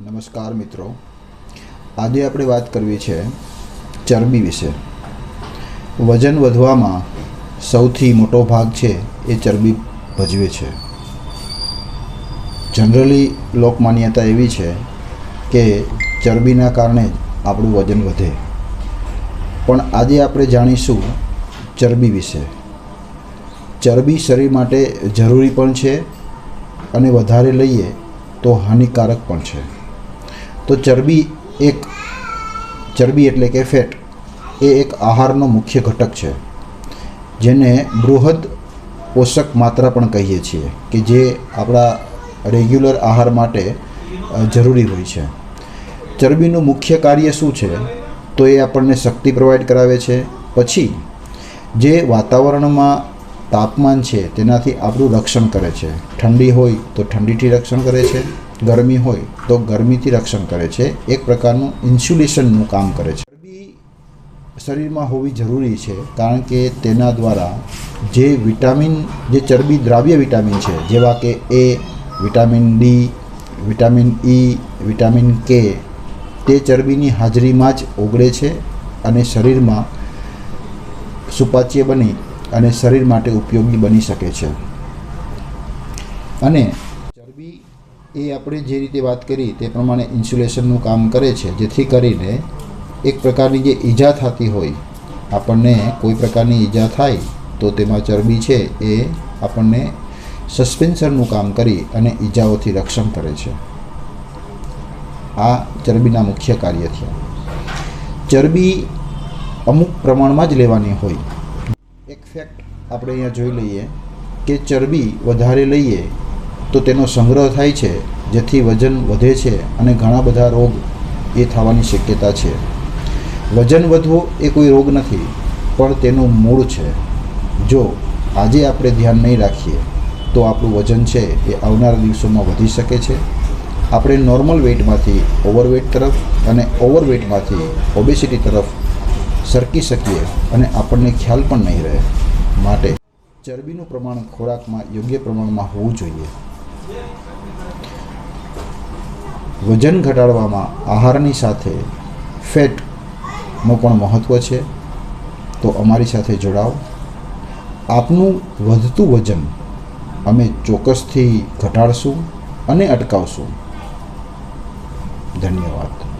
નમસ્કાર મિત્રો. આજે આપણે વાત કરવી છે ચરબી વિશે. વજન વધવામાં સૌથી મોટો ભાગ છે એ ચરબી ભજવે છે. જનરલી લોકમાન્યતા એવી છે કે ચરબીના કારણે જ આપણું વજન વધે. પણ આજે આપણે જાણીશું ચરબી વિશે. ચરબી શરીર માટે જરૂરી પણ છે અને વધારે લઈએ તો હાનિકારક પણ છે. તો ચરબી એક, ચરબી એટલે કે ફેટ, એ એક આહારનો મુખ્ય ઘટક છે, જેને બૃહદ પોષક માત્રા પણ કહીએ છીએ, કે જે આપણા રેગ્યુલર આહાર માટે જરૂરી હોય છે. ચરબીનું મુખ્ય કાર્ય શું છે? તો એ આપણને શક્તિ પ્રોવાઈડ કરાવે છે. પછી, જે વાતાવરણમાં તાપમાન છે, તેનાથી આપણું રક્ષણ કરે છે. ઠંડી હોય તો ઠંડીથી રક્ષણ કરે છે. ગરમી હોય તો ગરમીથી રક્ષણ કરે છે. એક પ્રકારનું ઇન્સ્યુલેશનનું કામ કરે છે. ચરબી શરીરમાં હોવી જરૂરી છે કારણ કે તેના દ્વારા જે વિટામિન, જે ચરબી દ્રાવ્ય વિટામિન છે, જેવા કે A, vitamin D, vitamin E, vitamin K, તે ચરબીની હાજરીમાં જ ઓગળે છે અને શરીરમાં સુપાચ્ય બની અને શરીર માટે ઉપયોગી બની શકે છે. અને ચરબી એ આપણે જે રીતે વાત કરી તે પ્રમાણે ઇન્સ્યુલેશનનું કામ કરે છે, જેથી કરીને એક પ્રકારની જે ઈજા થતી હોય, આપણને કોઈ પ્રકારની ઈજા થાય, તો તેમાં ચરબી છે એ આપણને સસ્પેન્શનનું કામ કરી અને ઈજાઓથી રક્ષણ કરે છે. આ ચરબીના મુખ્ય કાર્ય થયા ચરબી અમુક પ્રમાણમાં જ લેવાની હોય. એક ફેક્ટ આપણે અહીંયા જોઈ લઈએ કે ચરબી વધારે લઈએ તો તેનો સંગ્રહ થાય છે, જેથી વજન વધે છે અને ઘણા બધા રોગ એ થવાની શક્યતા છે. વજન વધવો એ કોઈ રોગ નથી, પણ તેનું મૂળ છે. જો આજે આપણે ધ્યાન નહીં રાખીએ, તો આપણું વજન છે એ આવનારા દિવસોમાં વધી શકે છે. આપણે નોર્મલ વેઇટમાંથી ઓવરવેટ તરફ અને ઓવરવેટમાંથી ઓબેસિટી તરફ સરકી શકીએ અને આપણને ખ્યાલ પણ નહીં રહે. માટે ચરબીનું પ્રમાણ ખોરાકમાં યોગ્ય પ્રમાણમાં હોવું જોઈએ. વજન ઘટાડવામાં આહારની સાથે ફેટનું પણ મહત્ત્વ છે. તો અમારી સાથે જોડાઓ. આપનું વધતું વજન અમે ચોક્કસથી ઘટાડશું અને અટકાવશું. ધન્યવાદ.